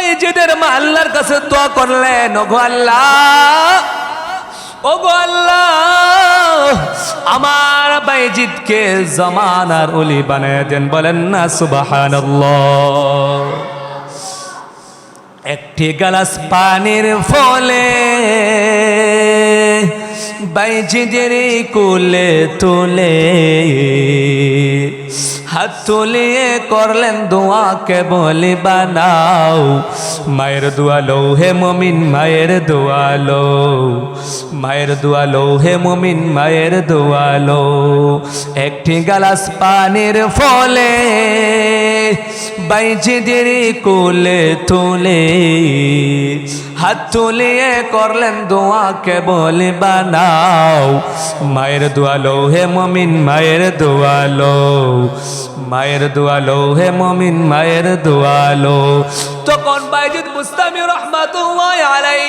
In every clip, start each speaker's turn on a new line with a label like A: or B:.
A: বাইজিদের মা আল্লাহর কাছে দোয়া করলেন, ওগো আল্লাহ ওগো আল্লাহ, আমার বাইজিদকে জমানার উলি বানায় দেন। বলেন, না, সুবহানাল্লাহ। একটি গালাস পানির ফলে বাইজিদের কুলে তুলে হাত তুলিয়ে করলেন দোয়াকে বলি বানাও। মায়ের দোয়ালো হে মমিন, মায়ের দোয়ালো মায়ের দোয়ালো হে মমিন, মায়ের দোয়ালো একটি গালাস পানির ফলে বাইজিদের কোলে তুলে। হাত তুলিয়ে করলেন দোয়াকে বলে বানাও। মায়ের দোয়ালো হে মমিন, মায়ের দোয়ালো মায়ের দোয়ালো, হে মমিন মায়ের দোয়ালো। তখন বাইজিদ মুস্তামি রহমাতুল্লাহ আলাই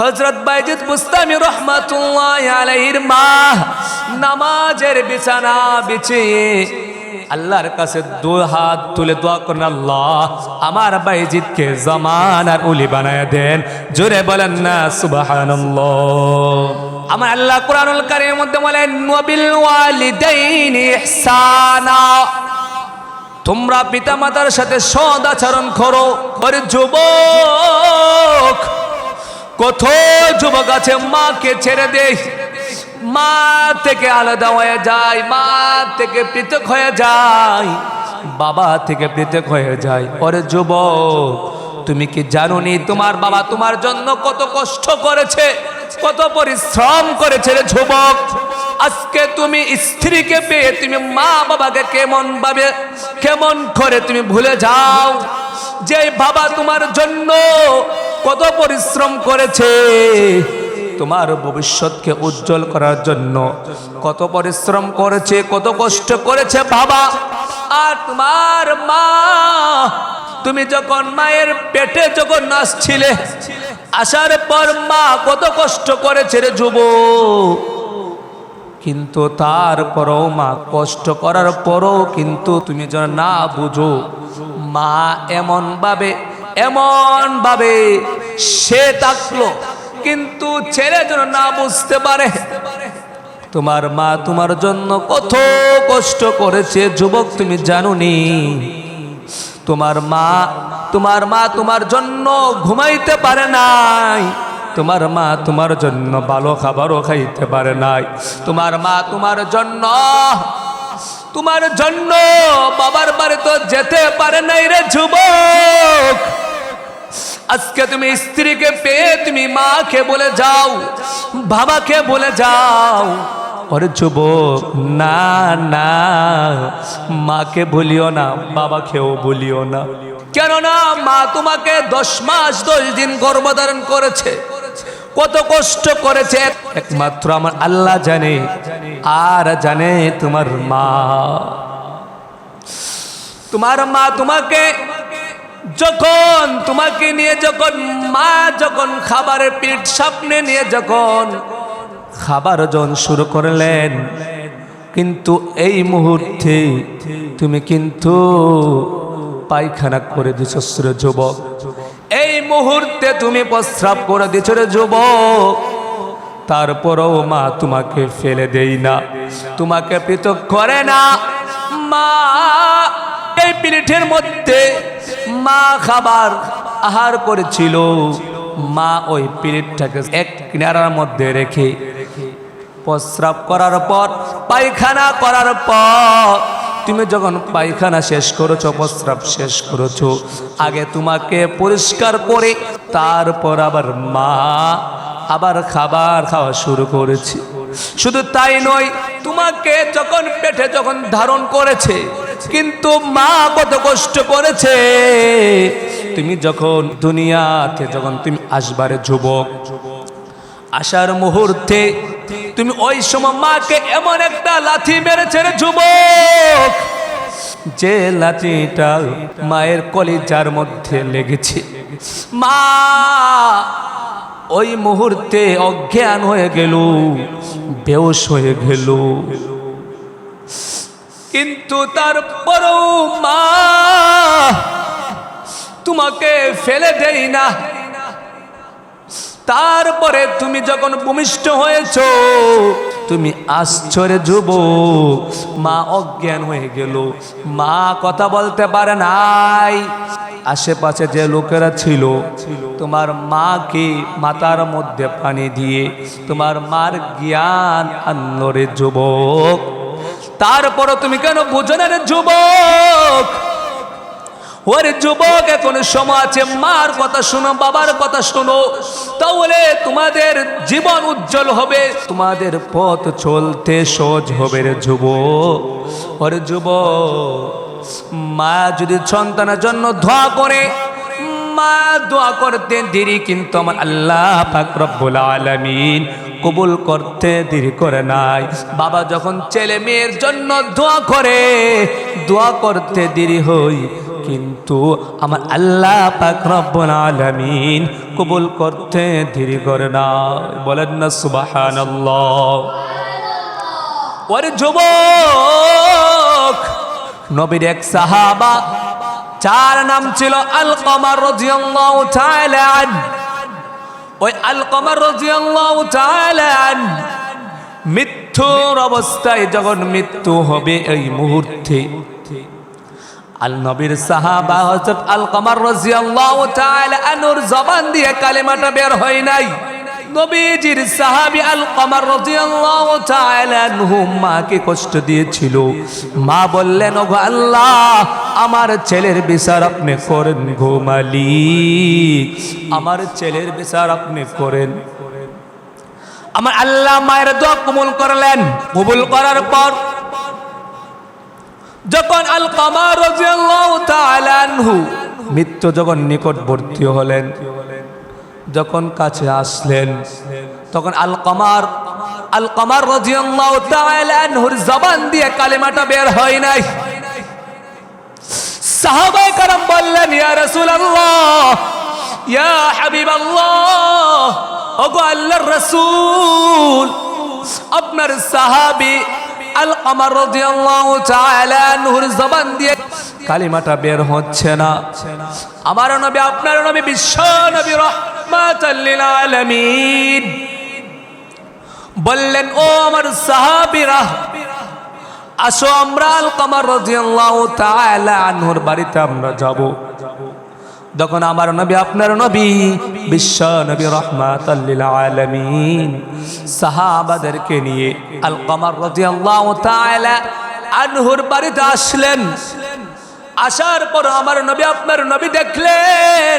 A: হজরত বাইজিদ মুস্তামি রহমাতুল্লাহ আলাইহির মা নামাজের বিছানা বিছিয়ে আল্লাহর কাছে দু হাত তুলে দোয়া করেন, আল্লাহ আমার বাইজিদকে জামানার উলি বানায় দেন। জোরে বলেন না, সুবহানাল্লাহ। আমার আল্লাহ কোরআনুল কারীমের মধ্যে বলেন, ওয়াবিল ওয়ালিদাইনি ইহসানা। তোমরা পিতামাতার সাথে সদ আচরণ করো। ওরে যুবক কত যুবক আছে, মাকে ছেড়ে দেয় মা থেকে আলাদা হয়ে যায়, মা থেকে পৃথক হয়ে যায়, বাবা থেকে পৃথক হয়ে যায়। ওরে যুবক, তুমি কি জানোনি তোমার বাবা তোমার জন্য কত কষ্ট করেছে? কত পরিশ্রম করেছে রে যুবক। আজকে তুমি স্ত্রীকে পেয়ে তুমি মা বাবাকে কেমন ভাবে, কেমন করে তুমি ভুলে যাও। যে বাবা তোমার জন্য কত পরিশ্রম করেছে, তোমার ভবিষ্যৎকে উজ্জ্বল করার জন্য কত পরিশ্রম করেছে, কত কষ্ট করেছে বাবা। আর তোমার মা, তুমি যখন মায়ের পেটে যখন নাচছিলে আসার পর মা কত কষ্ট করেছে রে যুবক। কিন্তু তারপরও মা কষ্ট করার পরও কিন্তু তুমি যেন না বুঝো, মা এমন ভাবে এমন ভাবে সে থাকল, কিন্তু ছেলে যেন না বুঝতে পারে। তোমার মা তোমার জন্য কত কষ্ট করেছে, যুবক তুমি জানুনি। তোমার মা তোমার মা তোমার জন্য ঘুমাইতে পারে নাই। তোমার মা তোমার জন্য ভালো খাবারও খাইতে পারে নাই। তোমার মা তোমার জন্য তোমার জন্য বাবার বাড়ি তো যেতে পারে নাই রে যুবক। আজকে তুমি স্ত্রীকে পেয়ে তুমি মাকে বলে যাও, বাবাকে বলে যাও। ওরে যুবক, না না, মাকে বলিও না, বাবাকেও বলিও না। কেননা মা তোমাকে দশ মাস দশ দিন গর্ভধারণ করেছে। কত কষ্ট করেছে। একমাত্র আমার আল্লাহ জানে, আর জানে তোমার মা। তোমার মা তোমাকে যখন, তোমাকে নিয়ে যখন, মা যখন খাবারের পিঠ সামনে নিয়ে যখন খাবার জন শুরু করলেন, কিন্তু এই মুহূর্তে তুমি কিন্তু পায়খানা করে দিছ রে যুবক। এই মুহূর্তে তুমি প্রস্রাব করে দিছ রে যুবক। তারপরও মা তোমাকে ফেলে দেই না, তোমাকে পৃথক করে না। মা, এই পিরিঠের মধ্যে মা খাবার আহার করেছিল। মা ওই পিরিটটাকে এক কিনারার মধ্যে রেখে প্রস্রাব করার পর, পায়খানা করার পর, তুমি যখন পায়খানা শেষ করেছ, প্রস্রাব শেষ করেছ, আগে তোমাকে পরিষ্কার করে তারপর আবার মা আবার খাবার খাওয়া শুরু করেছে। শুধু তাই নয়, তোমাকে যখন পেটে যখন ধারণ করেছে, কিন্তু মা কত কষ্ট করেছে। তুমি যখন দুনিয়াতে, যখন তুমি আসবারে যুবক, আসার মুহূর্তে তুমি ওই সময় মাকে এমন একটা লাথি মেরেছে রে যুবক। যে লাঠিটা মায়ের কলিজার মধ্যে লেগেছে। মা, ওই মুহূর্তে অজ্ঞান হয়ে গেল বেউস হয়ে গেল। কিন্তু তারপরও মা, তোমাকে ফেলে দেই না। তারপরে তুমি যখন ভূমিষ্ঠ হয়েছ, তুমি আশ্চর্য যুবক, মা অজ্ঞান হয়ে গেল। মা কথা বলতে পারে নাই। আশেপাশে যে লোকেরা ছিল, তোমার মাকে মাতার মধ্যে পানি দিয়ে তোমার মার জ্ঞান আনলো রে যুবক। তারপরও তুমি কেন বুঝো না যুবক? ওরে যুবক, এখন সমাজে মার কথা শোনো, বাবার কথা শোনো। তাহলে তোমাদের জীবন উজ্জ্বল হবে, তোমাদের পথ চলতে সহজ হবে রে যুব ওরে যুব মা যদি সন্তানের জন্য ধোয়া করে মা দোয়া করতে দেরি, কিন্তু আমার আল্লাহ পাক রব্বুল আলামিন কবুল করতে দেরি করে নাই। বাবা যখন ছেলে মেয়ের জন্য দোয়া করে, দোয়া করতে দেরি হই, কিন্তু আমার আল্লাহ পাক রব্বুল আলামিন কবুল করতে দেরি করে না বলেন না, সুবহানাল্লাহ। ওরে যুবক, নবীর এক সাহাবা চার নাম ছিল আল কমার রাদিয়াল্লাহু ওই আল কমার রাদিয়াল্লাহু মৃত্যুর অবস্থায় যখন মৃত্যু হবে এই মুহূর্তে আল নবীর সাহাবা হযরত আল কমার রাদিয়াল্লাহু তাআলা আনুর জবান দিয়ে কালেমাটা বের হয় নাই। নবীজির সাহাবী আল কমার মাকে কষ্ট দিয়েছিল। মা বললেন, ওগো আল্লাহ, আমার ছেলের বিচার আপনি করেন গো মালিক। আমার ছেলের বিচার আপনি করেন। আমার আল্লাহ মায়ের দোয়া কবুল করলেন। কবুল করার পর যখন আল কামার মৃত্যু যখন নিকটবর্তী হলেন যখন কাছে আসলেন, তখন আল কমার আল কমার রাজিয়াল্লাহুর জবান দিয়ে কালেমাটা বের হয় নাই। সাহাবায়ে কারাম বললেন, ইয়া রাসূলুল্লাহ, ইয়া হাবিবাল্লাহ, ওগো আল্লাহর রাসূল, আপনার সাহাবী আল কামার রাদিয়াল্লাহু তাআলা আনহুর জবান দিয়ে কালিমাটা বের হচ্ছে না। আমার নবী, আপনার নবী বিশ্ব নবী রহমাতাল লিল আলামিন বললেন, ও আমার সাহাবীরা, আসো আমরা আল কামার রাদিয়াল্লাহু তাআলা আনহুর বাড়িতে আমরা যাব। যখন আমার নবী, আপনার নবী, বিশ্ব নবী রহমাতাল্লিল আলামিন, সাহাবাদেরকে নিয়ে আল কামার রাদিয়াল্লাহু তাআলা আনহুর বাড়িতে আসলেন। আসার পর আমার নবী, আপনার নবী দেখলেন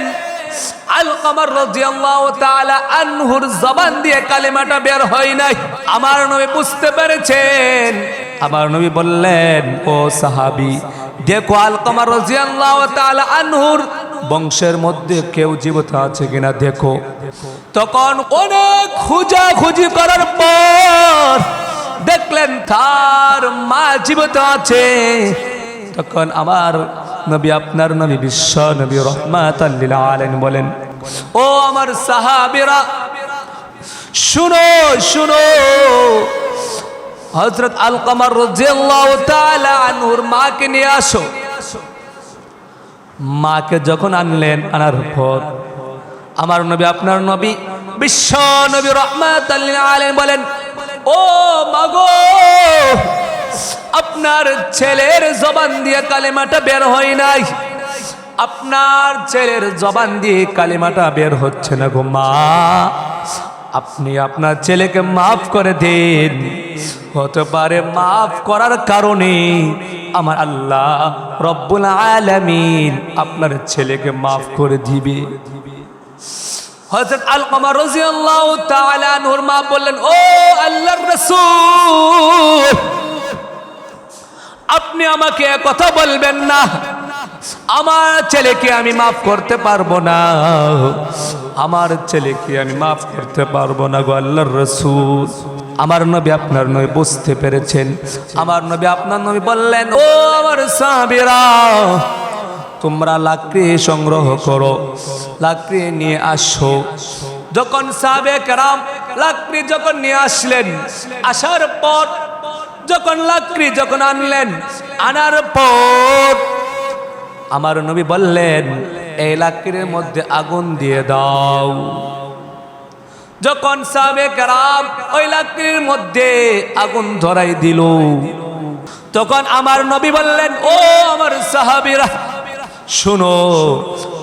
A: আল কামার রাদিয়াল্লাহু তাআলা আনহুর জবান দিয়ে কালেমাটা বের হয় নাই। আমার নবী বুঝতে পেরেছেন। আমার নবী বললেন, ও সাহাবী, দেখো আল কামার রাদিয়াল্লাহু তাআলা আনহুর বংশের মধ্যে কেউ জীবিত আছে কিনা দেখো। তখন অনেক খুঁজা খুঁজি করার পর দেখলেন তার মা জীবিত আছে। তখন আমার নবী, আপনার নবী বিশ্ব নবী রহমাত আলেন বলেন, ও আমার সাহাবিরা, শুনো শুনো। হজরত আল কামার রাদিয়াল্লাহু তাআলা আনহুর মাকে নিয়ে আসো। মাকে যখন আনলেন, আনার পর আমার নবী, আপনার নবী, বিশ্ব নবী রহমাত আলেন বলেন, ও মাগো আপনার ছেলের জবান দিয়ে কালেমাটা বের হয় নাই। আপনার ছেলের জবান দিয়ে কালেমাটা বের হচ্ছে না গো মা। আপনি আপনার ছেলেকে মাফ করে দিন। হতে পারে মাফ করার কারণে আমার আল্লাহ রব্বুল আলামিন আপনার ছেলেকে মাফ করে দিবে। হযরত আলকামা রাদিয়াল্লাহু তাআলা আনহুর মা বললেন, ও আল্লাহর রাসূল, আপনি আমাকে কথা বলবেন না। আমার ছেলেকে আমি মাফ করতে পারব না। আমার ছেলেকে আমি মাফ করতে পারব না গো আল্লাহর রসুল। আমার নবী আপনার নবী বুঝতে পেরেছেন। আমার নবী আপনার নবী বললেন, ও আমার সাবিরা তোমরা লাকড়ি সংগ্রহ করো, লাকড়ি নিয়ে আসো। যখন সাবে কেরাম লাকড়ি যখন নিয়ে আসলেন, আসার পর যখন লাকড়ি যখন আনলেন, আনার পর আমার নবী বললেন, এই লাকড়ির মধ্যে আগুন দিয়ে দাও। যখন সাবে কারাম ওই লাকড়ির মধ্যে আগুন ধরাই দিল, তখন আমার নবী বললেন, ও আমার সাহাবীরা, শুনো,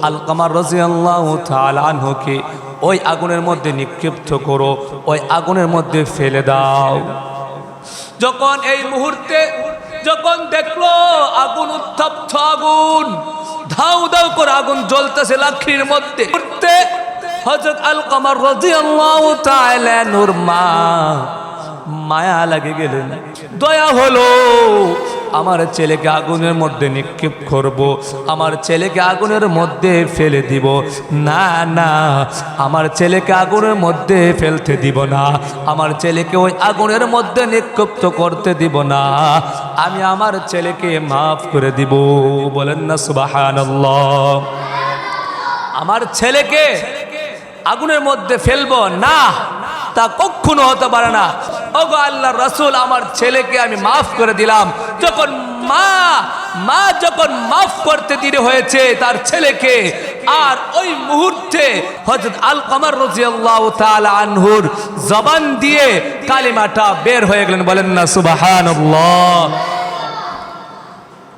A: আলকামার রাজিয়াল্লাহু তাআলা আনহুকে ওই আগুনের মধ্যে নিক্ষিপ্ত করো, ওই আগুনের মধ্যে ফেলে দাও। যখন এই মুহূর্তে, যখন দেখল আগুন, উত্তপ্ত আগুন, ধাউ ধাউ করে আগুন জ্বলতেছে লাকড়ির মধ্যে হযরত আল কমর তাআলা নূর মা, মায়া লাগে গেলেন দয়া হলো, আমার ছেলেকে আগুনের মধ্যে নিক্ষেপ করব, আমার ছেলেকে আগুনের মধ্যে ফেলে দিব। না না, আমার ছেলেকে আগুনের মধ্যে ফেলতে দিব না, আমার ছেলেকে ওই আগুনের মধ্যে নিক্ষিপ্ত করতে দিব না, আমি আমার ছেলেকে মাফ করে দিব। বলেন না, সুবহানাল্লাহ। আমার ছেলেকে আগুনের মধ্যে ফেলব? না। তা কখনো হতে পারে না। ওগো আল্লাহ রসুল, আমার ছেলেকে আমি মাফ করে দিলাম। যখন মা মা যখন মাফ করতে দিতে হয়েছে তার ছেলেকে, আর ওই মুহূর্তে হজরত আল কমর রাজিয়াল্লাহু তাআলা আনহুর জবান দিয়ে কালিমাটা বের হয়ে গেলেন, বলেন না, সুবহানাল্লাহ।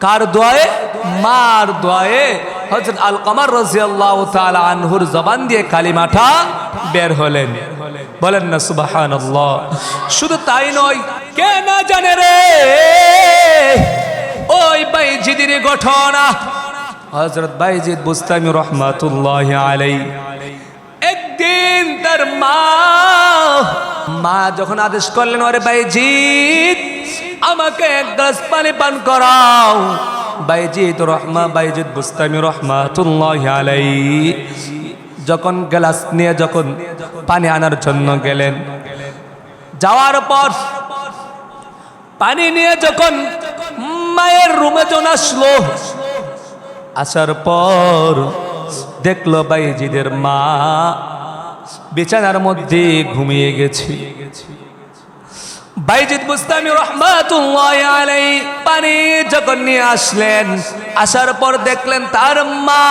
A: কার দোয়ায়ে? মার দোয়ায়ে। হযরত আল কমর রাদিয়াল্লাহু তাআলা আনহুর জবান দিয়ে কালিমাটা বের হলেন। বলেন না, সুবহানাল্লাহ। শুধু তাই নয়, কে না জানে রে? ওই বাইজিদের ঘটনা। হযরত বাইজিদ বুস্তামি রহমাতুল্লাহ আলাইহি। একদিন তার মা মা যখন আদেশ করলেন, ওরে বাইজিদ, আমাকে এক গ্লাস পানি পান করাও। বাইজিৎ রহমা বাইজিৎ বুস্তামি রহমাতুল্লাহ আলাই যখন গ্লাস নিয়ে যখন পানি আনার জন্য গেলেন, যাওয়ার পর পানি নিয়ে যখন মায়ের রুমে জন আসলো, আসার পর দেখল বাইজিদের মা বিছানার মধ্যে ঘুমিয়ে গেছে। বাইজিদ মুস্তামি রহমাতুল্লাহ আলাই পানি যখন নিয়ে আসলেন, আসার পর দেখলেন তার মা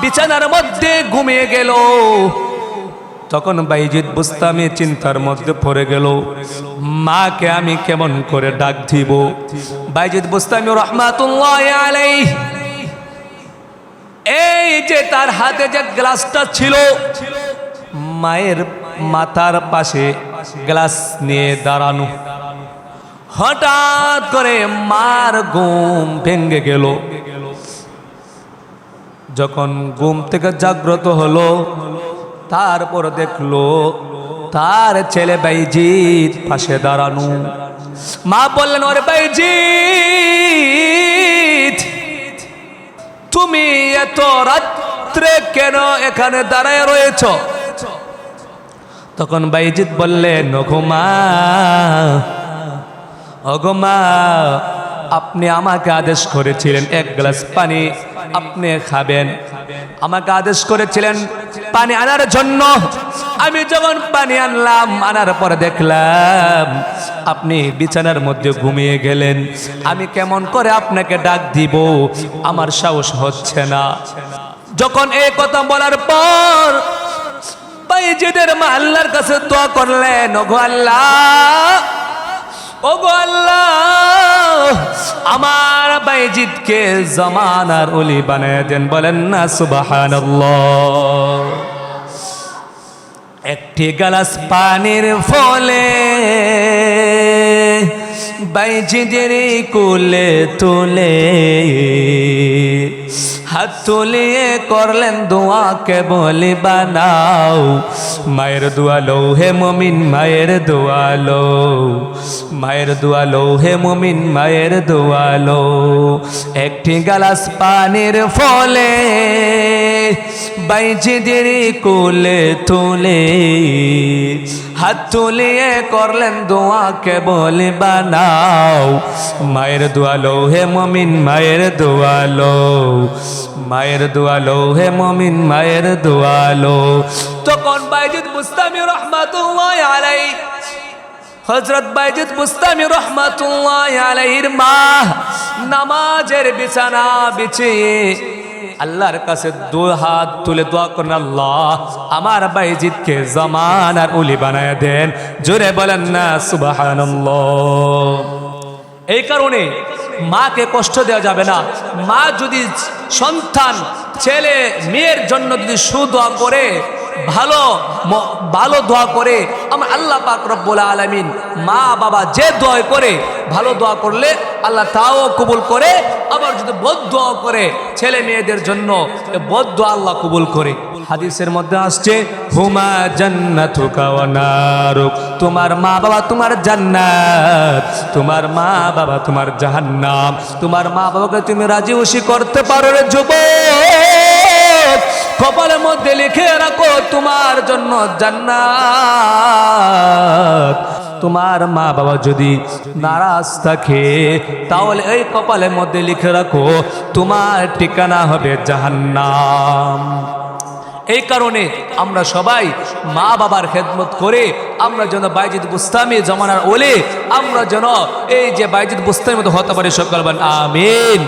A: বিছানার মধ্যে ঘুমিয়ে গেল। তখন বাইজিদ বুস্তামি চিন্তার মধ্যে পড়ে গেল, মাকে আমি কেমন করে ডাক দিব? বাইজিদ বুস্তামি রহমাতুল্লাহ আলাই এই যে তার হাতে যে গ্লাসটা ছিল, মায়ের মাথার পাশে গ্লাস নিয়ে দাঁড়ানো। হঠাৎ করে মার ঘুম ভেঙ্গে গেল। যখন ঘুম থেকে জাগ্রত হলো, তারপর দেখল তার ছেলে বাইজিৎ পাশে দাঁড়ানো। মা বললেন, ওরে বাইজিৎ তুমি এত রাত্রে কেন এখানে দাঁড়ায় রয়েছ? তখন বাইজিৎ বললেন ওঘমা ওঘমা আপনি আমাকে আদেশ করেছিলেন এক গ্লাস পানি, আপনি খাবেন। আমাকে আদেশ করেছিলেন পানি আনার জন্য। আমি যখন পানি আনলাম, আনার পরে দেখলাম, আপনি বিছানার মধ্যে ঘুমিয়ে গেলেন। আমি কেমন করে আপনাকে ডাক দিব, আমার সাহস হচ্ছে না। যখন এই কথা বলার পর বাইজিদের মা আল্লাহর কাছে দোয়া করলেন, ওগো আল্লাহ ওগো আল্লাহ, আমার বাইজিদকে জমানার অলি বানায় দেন। বলেন না, সুবহানাল্লাহ। একটি গালাস পানির ফলে বাইজিদের কুলে তুলে হাত তুলিয়ে করলেন দোয়াকে বলি বানাও। মায়ের দোয়ালো হে মমিন, মায়ের দোয়ালো মায়ের দোয়ালো হে মমিন, মায়ের দোয়ালো একটি গালাস পানির ফলে বাইজিদের কোলে তুলে। হাত তুলিয়ে করলেন দোয়াকে বলে বানাও। মায়ের দোয়ালো হে মমিন, মায়ের দোয়ালো মায়ের দোয়ালো হে মমিন, মায়ের দোয়ালো তখন বাইজিদ মুস্তামি রহমাতুল্লাহ আলাই হজরত বাইজিদ মুস্তামি রহমাতুল্লাহ আলাইহির মা নামাজের বিছানা বিছিয়ে আল্লাহর কাছে দু হাত তুলে দোয়া করেন, আল্লাহ, আমার বাইজিদকে জমান আর উলি বানায় দেন। জোরে বলেন না, সুবহানাল্লাহ। এই কারণে মাকে কষ্ট দেওয়া যাবে না। মা যদি সন্তান, ছেলে, মেয়ের জন্য যদি সুদোয়া করে ভালো ভালো দোয়া করে। আমার আল্লাহ পাক রব্বুল আলামিন মা, বাবা যে দোয়া করে, ভালো দোয়া করলে আল্লাহ তাও কবুল করে। আবার যদি বদ দোয়া করে ছেলে মেয়েদের জন্য বদ দোয়া আল্লাহ কবুল করে। হাদিসের মধ্যে আসছে, হুমা নারুক। তোমার মা, বাবা তোমার জান্নাত। তোমার মা, বাবা তোমার জাহান্নাম। তোমার মা, বাবাকে তুমি রাজি খুশি করতে পারো রে যুবক। কপালের মধ্যে লিখে রাখো, তোমার জন্য জান্নাত। তোমার মা বাবা যদি নারাজ থাকে, তাহলে এই কপালের মধ্যে লিখে রাখো, তোমার ঠিকানা হবে জাহান্নাম। এই কারণে আমরা সবাই মা বাবার খেদমত করে, আমরা যেন বাইজিদ বুস্তামি জমানার ওলে, আমরা যেন এই যে বাইজিদ বুস্তামির মতো হতে পারি, সকল আমিন।